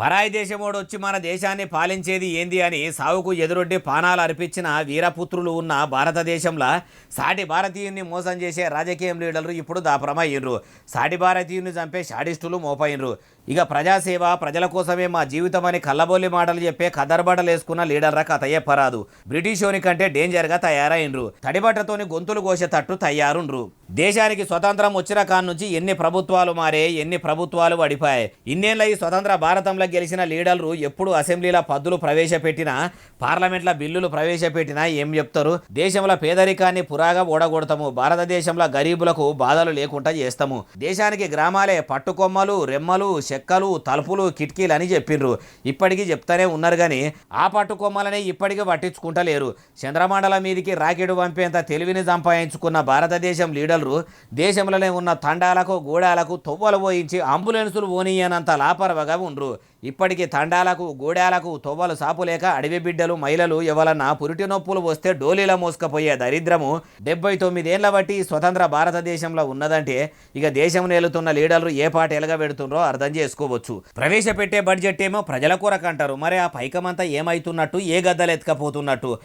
పరాయి దేశమోడు వచ్చి మన దేశాన్ని పాలించేది ఏంది అని సావుకు ఎదురొడ్డి పానాలు అర్పించిన వీరపుత్రులు ఉన్న భారతదేశంలో సాటి భారతీయుని మోసం చేసే రాజకీయం లీడర్లు ఇప్పుడు దాపరమయ్యిండ్రు. సాటి భారతీయుని చంపే షాడిస్టులు మోపయినరు ఇక ప్రజాసేవ ప్రజల కోసమే మా జీవితం అని కల్లబోలి మాటలు చెప్పే కదర్బటలు వేసుకున్న లీడర్ల కథ చెప్పరాదు బ్రిటిషోని కంటే డేంజర్గా తయారైండ్రు తడిబట్టతోని గొంతులు కోసేటట్టు తయారుండ్రు. దేశానికి స్వతంత్రం వచ్చిన కాడ నుంచి ఎన్ని ప్రభుత్వాలు మారే ఎన్ని ప్రభుత్వాలు పడిపోయాయి ఇన్నేళ్ళ ఈ స్వతంత్ర భారతంలో గెలిచిన లీడర్లు ఎప్పుడు అసెంబ్లీలో పద్దులు ప్రవేశపెట్టినా పార్లమెంట్లో బిల్లులు ప్రవేశపెట్టినా ఏం చెప్తారు? దేశంలో పేదరికాన్ని పురాగా ఓడగొడతాము. భారతదేశంలో గరీబులకు బాధలు లేకుండా చేస్తాము. దేశానికి గ్రామాలే పట్టుకొమ్మలు రెమ్మలు చెక్కలు తలుపులు కిటికీలు అని చెప్పిండ్రు ఇప్పటికీ చెప్తానే ఉన్నారు కానీ ఆ పట్టుకొమ్మలనే ఇప్పటికీ పట్టించుకుంటలేరు. చంద్రమండలం మీదికి రాకెట్ పంపేంత తెలివిని సంపాదించుకున్న భారతదేశం లీడర్లు దేశంలోనే ఉన్న తండాలకు గూడాలకు తొవ్వలు పోయించి అంబులెన్సులు పోనీయనంత లాపరవగా ఉండ్రు. ఇప్పటికీ తండాలకు గూడాలకు తొవ్వలు సాపులేక అడవి బిడ్డలు మహిళలు ఎవలన్నా పురిటి నొప్పులు వస్తే డోలీల మోసుకపోయే దరిద్రము డెబ్బై తొమ్మిదేళ్ళ బట్టి స్వతంత్ర భారతదేశంలో ఉన్నదంటే ఇక దేశం నేలుతున్న లీడర్లు ఏ పాట ఎలగబెడుతుండ్రో అర్థం చేసుకోవచ్చు. ప్రవేశపెట్టే బడ్జెట్ ఏమో ప్రజల కొరకంటారు. మరి ఆ పైకమంతా ఏమైతున్నట్టు? ఏ గద్దలు ఎత్తుకపోతున్నట్టు